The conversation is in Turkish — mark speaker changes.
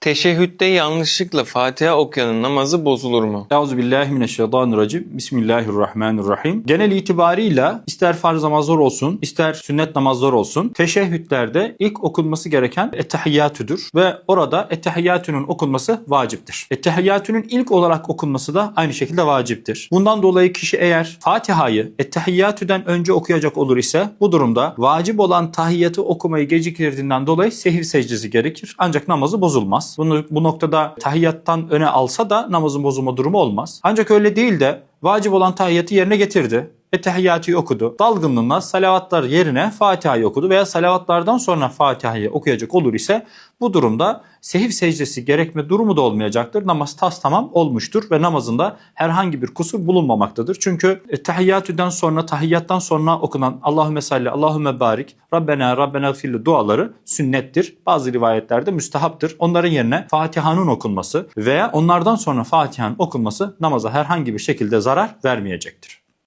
Speaker 1: Teşehhütte yanlışlıkla Fatiha okuyanın namazı bozulur mu?
Speaker 2: Euzubillahimineşşeytanirracim. Bismillahirrahmanirrahim. Genel itibarıyla ister farz namazlar olsun, ister sünnet namazlar olsun, teşehhütlerde ilk okunması gereken ettehiyyatüdür ve orada ettehiyyatünün okunması vaciptir. Ettehiyyatünün ilk olarak okunması da aynı şekilde vaciptir. Bundan dolayı kişi eğer Fatiha'yı ettehiyyatüden önce okuyacak olur ise bu durumda vacip olan tahiyyatı okumayı geciktirdiğinden dolayı sehir secdesi gerekir. Ancak namazı bozulmaz. Bunu bu noktada tahiyyattan öne alsa da namazın bozulma durumu olmaz. Ancak öyle değil de vacip olan tahiyyatı yerine getirdi. Ettehiyyatı okudu. Dalgınlığına salavatlar yerine Fatiha'yı okudu veya salavatlardan sonra Fatiha'yı okuyacak olur ise bu durumda sehiv secdesi gerekme durumu da olmayacaktır. Namaz tas tamam olmuştur ve namazında herhangi bir kusur bulunmamaktadır. Çünkü ettehiyyatüden sonra tahiyyattan sonra okunan Allahümme salli, Allahümme barik, Rabbena, Rabbena gfirli duaları sünnettir. Bazı rivayetlerde müstehaptır. Onların yerine Fatiha'nın okunması veya onlardan sonra Fatiha'nın okunması namaza herhangi bir şekilde zarar vermeyecektir.